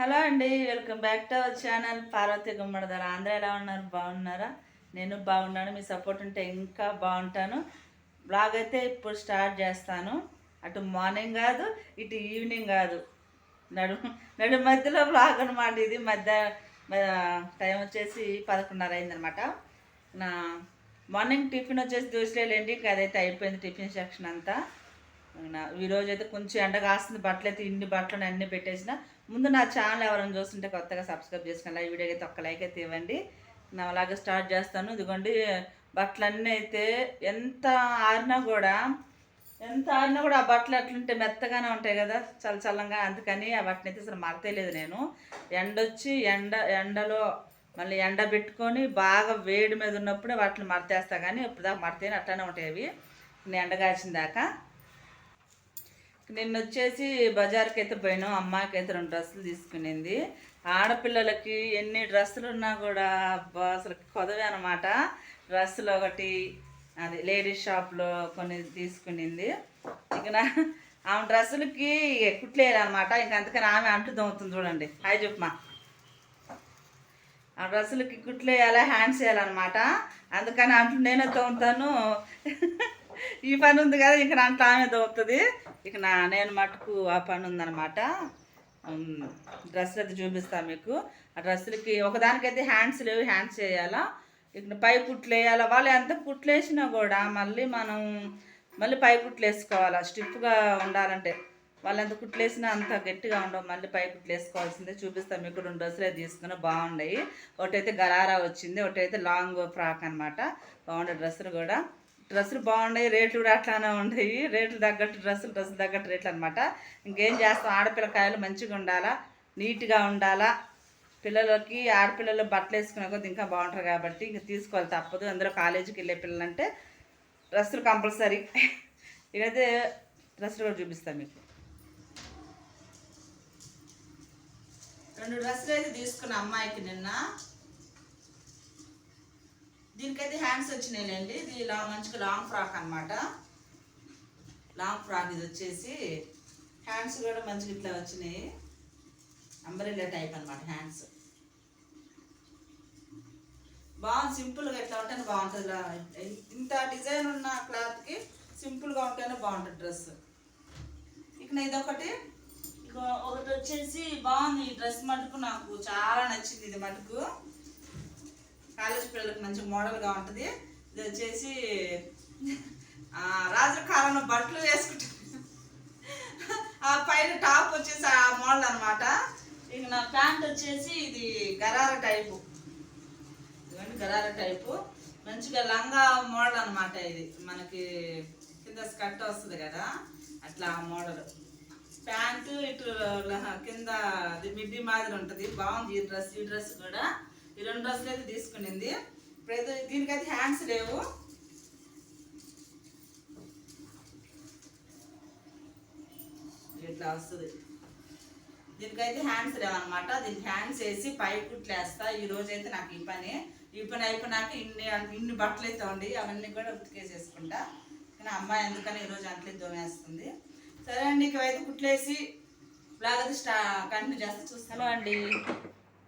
Hello అండి welcome back to our channel Parvathi Gummadidara Andhra ఎలా ఉన్నారు? బాగున్నారా? నేను బాగున్నాను మీ సపోర్ట్ ఉంటే ఇంకా బాగుంటాను. బ్లాగ్ అయితే ఇప్పుడు స్టార్ట్ చేస్తాను. అటు మార్నింగ్ కాదు ఇటు ఈవినింగ్ కాదు. నడు నడు మధ్యలో బ్లాగ్ అనమాట ఇది. మధ్య టైం వచ్చేసి పదకొండున్నర అయిందనమాట నా మార్నింగ్ టిఫిన్ వచ్చేసి దోశలేండి ఇంకా అదైతే అయిపోయింది టిఫిన్ సెక్షన్ అంతా. ఈరోజు అయితే కొంచెం ఎండ కాస్తుంది. బట్టలు అయితే ఇన్ని బట్టలు అన్నీ పెట్టేసిన. ముందు నా ఛానల్ ఎవరైనా చూస్తుంటే కొత్తగా సబ్స్క్రైబ్ చేసుకుని ఈ వీడియోకి అయితే ఒక్క లైక్ అయితే ఇవ్వండి. నా అలాగే స్టార్ట్ చేస్తాను. ఇదిగోండి బట్టలన్నీ అయితే ఎంత ఆరినా కూడా ఎంత ఆరినా కూడా ఆ బట్టలు ఎట్లుంటే మెత్తగానే ఉంటాయి కదా చల్ల చల్లంగా. అందుకని ఆ బట్టని అయితే అసలు మడతలేదు నేను. ఎండ వచ్చి ఎండ ఎండలో మళ్ళీ ఎండ పెట్టుకొని బాగా వేడి మీద ఉన్నప్పుడే వాటిని మడతేస్తా కానీ ఇప్పుడు దాకా మడతేని అట్లానే ఉంటాయి అవి. నేను ఎండ దాకా. నిన్న వచ్చేసి బజార్కి అయితే పోయినాం అమ్మాయికి అయితే రెండు డ్రెస్సులు తీసుకునింది. ఆడపిల్లలకి ఎన్ని డ్రెస్సులు ఉన్నా కూడా అబ్బా అసలు కొదవే అనమాట డ్రెస్సులు ఒకటి అది లేడీస్ షాప్లో కొన్ని తీసుకునింది. ఇక నా ఆమె డ్రెస్సులకి కుట్లేయాలన్నమాట ఇంక అందుకని ఆమె అంటు దొంగతుంది చూడండి. హాయ్ చెప్పమా ఆ డ్రెస్సులకి కుట్లు వేయాలి హ్యాండ్స్ వేయాలన్నమాట. అందుకని అంటు నేనే తోముతాను ఈ పని ఉంది కదా ఇక అంట్లో ఆమె దొరుకుతుంది ఇక నా నేను మటుకు ఆ పని ఉందన్నమాట. డ్రెస్సులు అయితే చూపిస్తాను మీకు. ఆ డ్రెస్సులకి ఒకదానికైతే హ్యాండ్స్ లేవు హ్యాండ్స్ వేయాలా ఇక పై కుట్లు వేయాలా? వాళ్ళు ఎంత కుట్లు వేసినా కూడా మళ్ళీ మనం మళ్ళీ పై కుట్లు వేసుకోవాలా? స్టిఫ్గా ఉండాలంటే. వాళ్ళు ఎంత కుట్లు వేసినా అంత గట్టిగా ఉండవు. మళ్ళీ పై కుట్లు వేసుకోవాల్సిందే. చూపిస్తాం మీకు రెండు డ్రెస్సులు తీసుకుని తీసుకున్నా బాగున్నాయి ఒకటైతే గరారా వచ్చింది. ఒకటైతే లాంగ్ ఫ్రాక్ అనమాట బాగుండే డ్రెస్సులు కూడా. డ్రెస్సులు బాగున్నాయి రేట్లు కూడా అట్లానే ఉన్నాయి. రేట్లు తగ్గట్టు డ్రెస్సులు డ్రెస్సులు తగ్గట్టు రేట్లు అనమాట ఇంకేం చేస్తాం? ఆడపిల్లకాయలు మంచిగా ఉండాలా? నీట్గా ఉండాలా? పిల్లలకి ఆడపిల్లలు బట్టలు వేసుకునే కొద్ది ఇంకా బాగుంటారు కాబట్టి ఇంక తీసుకోవాలి తప్పదు. అందరూ కాలేజీకి వెళ్ళే పిల్లలంటే డ్రెస్సులు కంపల్సరీ. ఇదైతే డ్రెస్సులు కూడా చూపిస్తాను మీకు. రెండు డ్రెస్సులు అయితే తీసుకున్న అమ్మాయికి నిన్న దీనికైతే హ్యాండ్స్ వచ్చినాయిలేండి. ఇది ఇలా మంచిగా లాంగ్ ఫ్రాక్ అన్నమాట. లాంగ్ ఫ్రాక్ ఇది వచ్చేసి హ్యాండ్స్ కూడా మంచిగా ఇట్లా వచ్చినాయి. అంబ్రెల్లా టైప్ అన్నమాట హ్యాండ్స్ బాగుంది సింపుల్గా ఎట్లా ఉంటేనే బాగుంటుంది ఇంత డిజైన్ ఉన్న క్లాత్కి సింపుల్గా ఉంటేనే బాగుంటుంది డ్రెస్ ఇక ఇదొకటి. ఇక ఒకటి వచ్చేసి బాగుంది ఈ డ్రెస్ మటుకు నాకు. చాలా నచ్చింది ఇది మటుకు. కాలేజ్ పిల్లలకు మంచి మోడల్గా ఉంటుంది. ఇది వచ్చేసి రాజకాలంలో రాజుల కాలంలో బట్టలు వేసుకుంటారు. ఆ పైన టాప్ వచ్చేసి ఆ మోడల్ అనమాట ఇక నా ప్యాంట్ వచ్చేసి ఇది గరార టైపు. ఇదిగోండి గరార టైపు. మంచిగా లంగా మోడల్ అనమాట ఇది. మనకి కింద స్కర్ట్ వస్తుంది కదా అట్లా ఆ మోడల్. ప్యాంటు ఇటు కింద అది మిడ్డీ మాదిరి ఉంటుంది. బాగుంది ఈ డ్రెస్ ఈ డ్రెస్ కూడా. ఈ రెండు డ్రెస్సులు అయితే తీసుకునింది. ఇప్పుడైతే దీనికైతే హ్యాండ్స్ లేవు. ఇట్లా వస్తుంది. దీనికైతే హ్యాండ్స్ లేవన్నమాట. దీనికి హ్యాండ్స్ వేసి పై కుట్లు వేస్తా ఈ రోజు అయితే నాకు ఈ పని. ఈ పని అయిపోయినాక ఇన్ని ఇన్ని బట్టలు అయితే ఉండి అవన్నీ కూడా ఉతికేసేసుకుంటా. కానీ అమ్మాయి ఎందుకని ఈరోజు అంట్లే దోమేస్తుంది. సరే అండి ఇకైతే కుట్లేసి బ్లాగ్ అయితే స్టా కంటిన్యూ చేస్తా. చూస్తాను. అండి.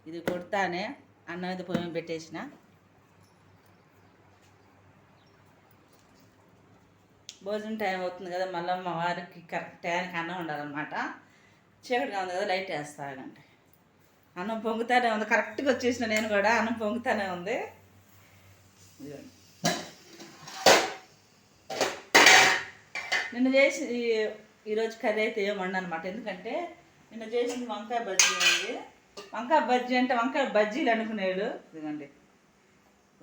ఇది కొడతానే. అన్నం అయితే పొయ్యి పెట్టేసిన. భోజనం టైం అవుతుంది కదా మళ్ళీ మా వారికి కరెక్ట్ టైంకి అన్నం ఉండాలన్నమాట చీకటిగా ఉంది కదా లైట్ వేస్తాగండి అన్నం పొంగుతానే ఉంది కరెక్ట్గా వచ్చేసిన నేను కూడా అన్నం పొంగుతానే ఉంది. నిన్న చేసి ఈరోజు కర్రీ అయితే ఏం వండనమాట ఎందుకంటే నిన్న చేసింది వంకాయ బజ్జీ ఉంది. వంకాయ బజ్జీ అంటే వంకాయ బజ్జీలు అనుకునేడు ఇదిగండి.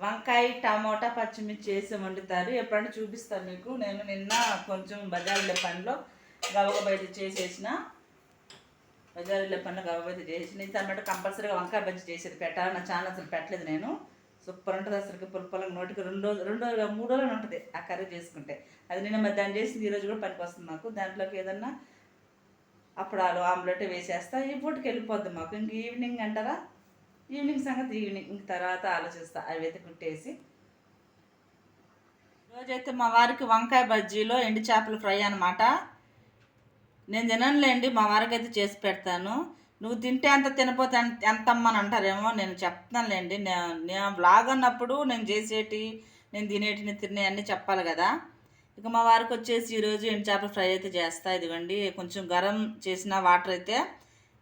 వంకాయ టమోటా పచ్చిమిర్చి వేసి వండుతారు. ఎప్పుడంటే చూపిస్తాను మీకు. నేను నిన్న కొంచెం బజారులో పనిలో గవగబ చేసేసిన. బజారులో పనిలో గవగబ అయితే చేసిన ఇది అనమాట కంపల్సరీగా వంకాయ బజ్జీ చేసేది పెట్టాలి నా ఛానల్ అసలు పెట్టలేదు నేను. సూపర్ ఉంటుంది అసలు పుల్పలం నోటికి రెండు రోజులు రెండు రోజులు మూడు రోజులు ఉంటుంది ఆ కర్రీ చేసుకుంటే. అది నిన్న మధ్యాహ్నం చేసింది. ఈరోజు కూడా పనికి వస్తుంది మాకు. దాంట్లోకి ఏదన్నా అప్పుడాలు ఆమ్లెట్ వేసేస్తా. ఈ పూటకి వెళ్ళిపోద్ది మాకు. ఇంక ఈవినింగ్ అంటారా? ఈవినింగ్ సంగతి ఈవినింగ్. ఇంక తర్వాత ఆలోచిస్తా. అవి అయితే కుట్టేసి. రోజైతే మా వారికి వంకాయ బజ్జీలో ఎండు చేపల ఫ్రై అనమాట నేను తిననులేండి మా వారికి అయితే చేసి పెడతాను. నువ్వు తింటే అంత తినపోతే ఎంత ఎంత అమ్మని అంటారేమో నేను చెప్తానులేండి నే- నేను బ్లాగ్ అన్నప్పుడు నేను చేసేటి నేను తినేటి తినే అన్నీ చెప్పాలి కదా. ఇక మా వారికి వచ్చేసి ఈరోజు ఎండు చేపల ఫ్రై అయితే చేస్తా ఇదిగోండి. కొంచెం గరం చేసిన వాటర్ అయితే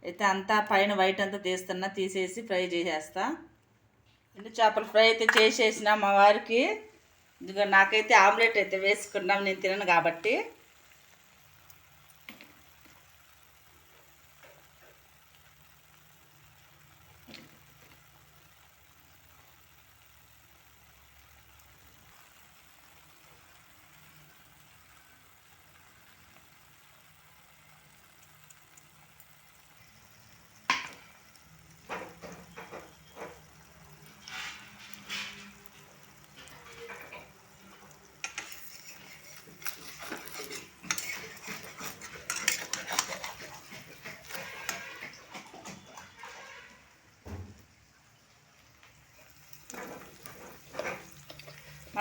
అయితే అంతా పైన వైట్ అంతా తీస్తున్నా తీసేసి ఫ్రై చేసేస్తా. ఎండు చేపల ఫ్రై అయితే చేసేసిన మా వారికి. ఇదిగో నాకైతే ఆమ్లెట్ అయితే వేసుకున్నాం నేను తినను కాబట్టి.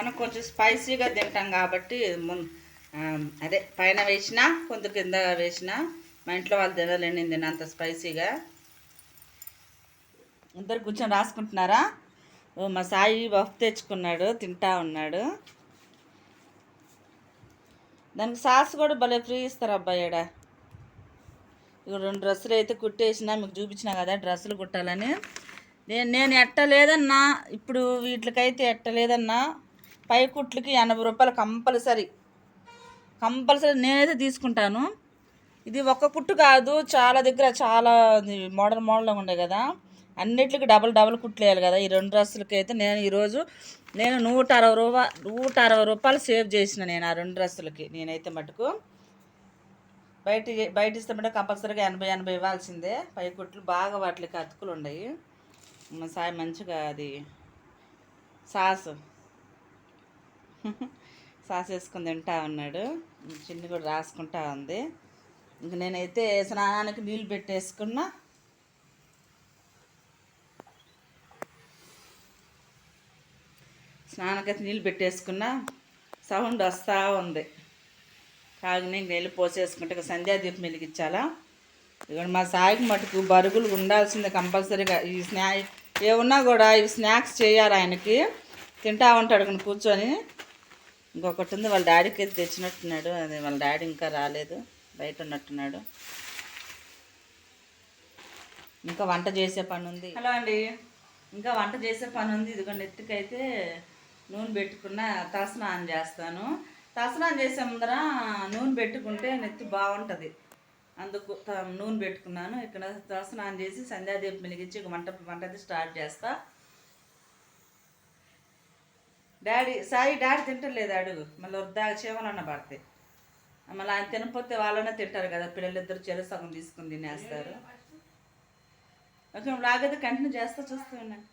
మనం కొంచెం స్పైసీగా తింటాం కాబట్టి అదే పైన వేసిన కొంత కింద వేసిన మా ఇంట్లో వాళ్ళు తినలేండి నేను స్పైసీగా. ఇద్దరు కూర్చొని రాసుకుంటున్నారా? ఓ మా సాయి బఫ్ తెచ్చుకున్నాడు తింటా ఉన్నాడు. దానికి సాస్ కూడా భలే ఫ్రీ ఇస్తారు అబ్బాయి ఈడ. ఇక రెండు డ్రెస్సులు అయితే కుట్టేసిన మీకు చూపించిన కదా డ్రెస్సులు కుట్టాలని. నేను నేను ఎట్టలేదన్నా ఇప్పుడు వీటికైతే ఎట్టలేదన్నా పై కుట్లకి ఎనభై రూపాయలు కంపల్సరీ. కంపల్సరీ నేనైతే తీసుకుంటాను. ఇది ఒక్క కుట్టు కాదు చాలా దగ్గర చాలా మోడల్ మోడల్గా ఉండే కదా. అన్నిటికి డబల్ డబల్ కుట్లు వేయాలి కదా. ఈ రెండు డ్రెస్సులకి అయితే నేను ఈరోజు నేను నూట అరవై రూపాయ నూట అరవై రూపాయలు సేవ్ చేసిన నేను ఆ రెండు డ్రెస్సులకి నేనైతే మటుకు. బయట బయట ఇస్తే మటుకు కంపల్సరీగా ఎనభై ఎనభై ఇవ్వాల్సిందే. పై కుట్లు బాగా వాటికి అతుకులు ఉన్నాయి. మా సాయి మంచిగా అది సాసు. సాస్ వేసుకుని తింటా ఉన్నాడు. చిన్ని కూడా రాసుకుంటా ఉంది. ఇంక నేనైతే స్నానానికి నీళ్ళు పెట్టేసుకున్నా. స్నానానికి నీళ్ళు పెట్టేసుకున్నా. సౌండ్ వస్తూ ఉంది. కాగిని ఇంక నీళ్ళు పోసేసుకుంటే సంధ్యాదీపం వెలిగించాలా? ఇక్కడ మా సాయికి మటుకు బరుగులు ఉండాల్సిందే కంపల్సరీగా. ఈ స్నా ఏమున్నా కూడా ఇవి స్నాక్స్ చేయాలి ఆయనకి. తింటా ఉంటాడు కూర్చొని. ఇంకొకటి ఉంది వాళ్ళ డాడీకి అయితే తెచ్చినట్టున్నాడు. అది వాళ్ళ డాడీ ఇంకా రాలేదు బయట ఉన్నట్టున్నాడు. ఇంకా వంట చేసే పని ఉంది. హలో అండి. ఇంకా వంట చేసే పని ఉంది. ఇదిగోండి ఎత్తుకైతే నూనె పెట్టుకున్న తలస్నానం చేస్తాను. తలస్నానం చేసే ముందర నూనె పెట్టుకుంటే నెత్తి బాగుంటుంది. అందుకు త- నూనె పెట్టుకున్నాను. ఇక్కడ తలస్నానం చేసి సంధ్యాదీపం వెలిగించి వంట వంట అయితే స్టార్ట్ చేస్తాను డాడీ సాయి డాడీ తింటలేదు అడుగు. మళ్ళీ వద్దా చేమలన్న పడతాయి మళ్ళీ ఆయన తినకపోతే వాళ్ళనే తింటారు కదా పిల్లలిద్దరు చెరు సగం తీసుకుని తినేస్తారు. ఓకే లాగైతే కంటిన్యూ చేస్తా చూస్తూ ఉన్నాను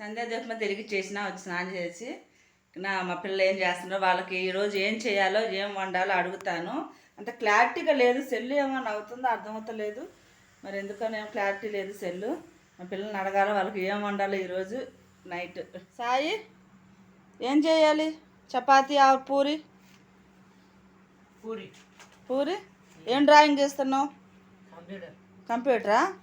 సంధ్యాదీపం తిరిగి చేసినా వచ్చి స్నానం చేసి నా మా పిల్లలు ఏం చేస్తున్నారో వాళ్ళకి ఈరోజు ఏం చేయాలో ఏం వండాలో అడుగుతాను. అంత క్లారిటీగా లేదు సెల్లు ఏమన్నా అవుతుందో అర్థమవుతలేదు. మరి ఎందుకని క్లారిటీ లేదు సెల్లు. మా పిల్లల్ని అడగాలి వాళ్ళకి ఏం వండాలో ఈరోజు నైట్. సాయి? ఏం చేయాలి? చపాతీ ఆ పూరి. పూరి. పూరి? ఏం డ్రాయింగ్ చేస్తున్నావు? కంప్యూటర్. కంప్యూటరా?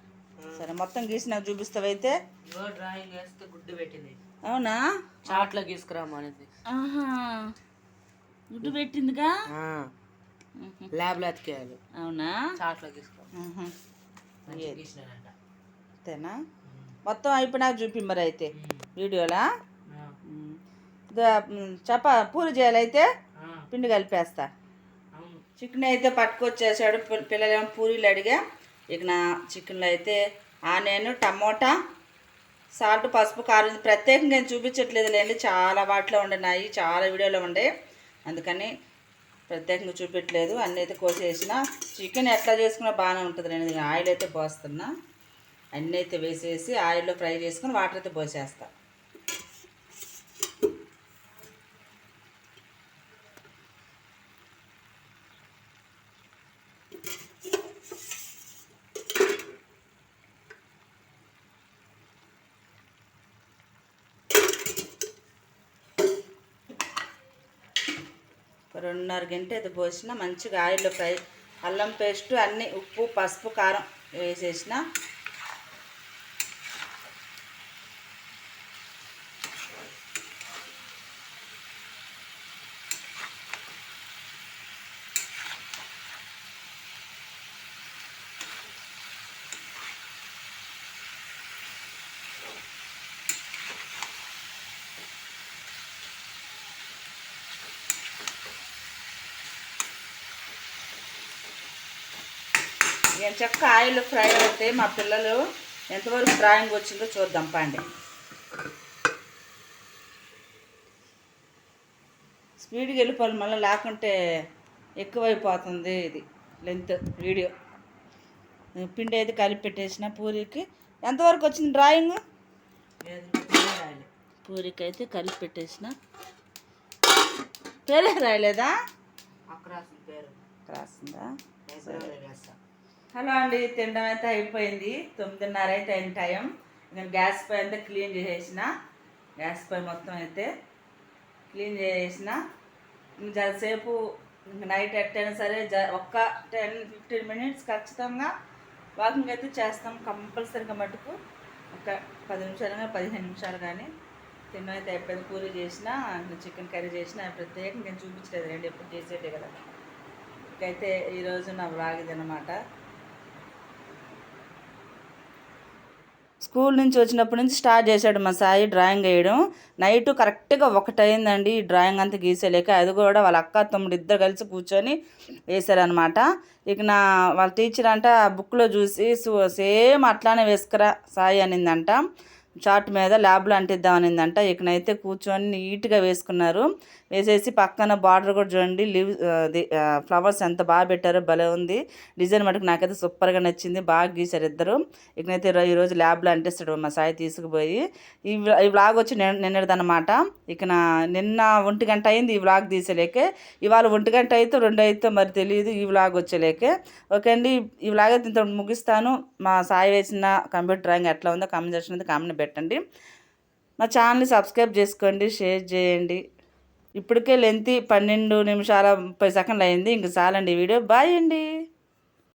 సరే మొత్తం గీసి నాకు చూపిస్తావైతే. ఇవో డ్రాయింగ్ వేస్తే గుడ్డు పెట్టింది. అవునా? చాట్లో గీసుకురామనేది ఆహా. గుడ్డు పెట్టిందిగా. ల్యాబ్లో అతికేయాలి. అవునా? చాట్లో గీసుకురా మొత్తం అయిపోయినాక చూపి మరి అయితే వీడియోలా? చపా పూరి చేయాలి అయితే ఆ, పిండి కలిపేస్తా. చికెన్ అయితే పట్టుకొచ్చేసాడు పిల్ల- పిల్లలేమో పూరీలు అడిగా. ఇక నా చికెన్లో అయితే ఆనియన్ టమోటా సాల్ట్ పసుపు కారం ప్రత్యేకంగా నేను చూపించట్లేదు లేండి. చాలా వాటిలో ఉన్నాయి చాలా వీడియోలో ఉండే. అందుకని ప్రత్యేకంగా చూపించట్లేదు. అన్నీ అయితే కోసేసిన. చికెన్ ఎట్లా చేసుకున్నా బాగానే ఉంటుంది నేను ఆయిల్ అయితే పోస్తున్నా. అన్నీ అయితే వేసేసి ఆయిల్లో ఫ్రై చేసుకుని వాటర్ అయితే పోసేస్తా. రెండున్నర గంట అది పోసిన మంచిగా ఆయిల్లో ఫ్రై అల్లం పేస్ట్ అన్నీ ఉప్పు పసుపు కారం వేసేసిన. నేను చెక్క ఆయిల్ ఫ్రై అవుతాయి మా పిల్లలు ఎంతవరకు డ్రాయింగ్ వచ్చిందో చూద్దాం పండి. స్పీడ్గా వెళ్ళిపోవాలి మళ్ళీ లేకుంటే ఎక్కువైపోతుంది ఇది లెంత్ వీడియో. పిండి అయితే కలిపి పెట్టేసిన పూరికి. ఎంతవరకు వచ్చింది డ్రాయింగ్? పూరికి అయితే కలిపి పెట్టేసిన. పేరే రాయలేదా? రాసిందా హలో అండి తినడం అయితే అయిపోయింది. తొమ్మిదిన్నర అయితే అయిన టైం. నేను గ్యాస్ పై అంతా క్లీన్ చేసేసిన. గ్యాస్ పై మొత్తం అయితే క్లీన్ చేసేసిన. జరసేపు నైట్ ఎట్టైనా సరే జ ఒక్క టెన్ ఫిఫ్టీన్ మినిట్స్ ఖచ్చితంగా వాకింగ్ అయితే చేస్తాం కంపల్సరీగా మటుకు. ఒక పది నిమిషాలు కానీ పదిహేను నిమిషాలు కానీ తిన్న అయితే అయిపోయింది. పూరి చేసిన చికెన్ కర్రీ చేసిన ప్రత్యేకంగా నేను చూపించలేదు. రండి ఎప్పుడు చేసేటే కదా. ఇకైతే ఈరోజు నా వ్లాగ్ అనమాట స్కూల్ నుంచి వచ్చినప్పటి నుంచి స్టార్ట్ చేశాడు మా సాయి డ్రాయింగ్ వేయడం. నైట్ కరెక్ట్గా ఒకటైందండి ఈ డ్రాయింగ్ అంతా గీసేలేక అది కూడా వాళ్ళ అక్క తమ్ముడు ఇద్దరు కలిసి కూర్చొని వేశారనమాట ఇక నా వాళ్ళ టీచర్ అంట ఆ బుక్లో చూసి సేమ్ అట్లానే వేసుకురా సాయి అనిందంట. చార్ట్ మీద ల్యాబ్లో అంటిద్దాం అనిందంట ఇకనైతే కూర్చొని నీట్గా వేసుకున్నారు. వేసేసి పక్కన బార్డర్ కూడా చూడండి. లివ్ అది ఫ్లవర్స్ ఎంత బాగా పెట్టారో భలే ఉంది. డిజైన్ మటుకు నాకైతే సూపర్గా నచ్చింది. బాగా గీశారు ఇద్దరు. ఇకనైతే ఈరోజు ల్యాబ్లో అంటిస్తాడు మా సాయి తీసుకుపోయి. ఈ ఈ వ్లాగ్ వచ్చి నిన్న ఇక నా నిన్న ఒంటి గంట అయింది ఈ వ్లాగ్ తీసేలేకే. ఇవాళ ఒంటి గంట అయితే రెండు అయితే మరి తెలియదు ఈ వ్లాగ్ వచ్చేలేకే. ఓకే అండి. ఈ వ్లాగ్ అయితే ఇంత ముగిస్తాను. మా సాయి వేసిన కంప్యూటర్ డ్రాయింగ్ ఎట్లా ఉందో కామెంట్ సెక్షన్ అయితే కామెంట్ పెట్టండి. మా ఛానల్ని సబ్స్క్రైబ్ చేసుకోండి షేర్ చేయండి. ఇప్పటికే లెంత్ పన్నెండు నిమిషాల ముప్పై సెకండ్లు అయింది. ఇంక చాలండి ఈ వీడియో. బాయ్ అండి.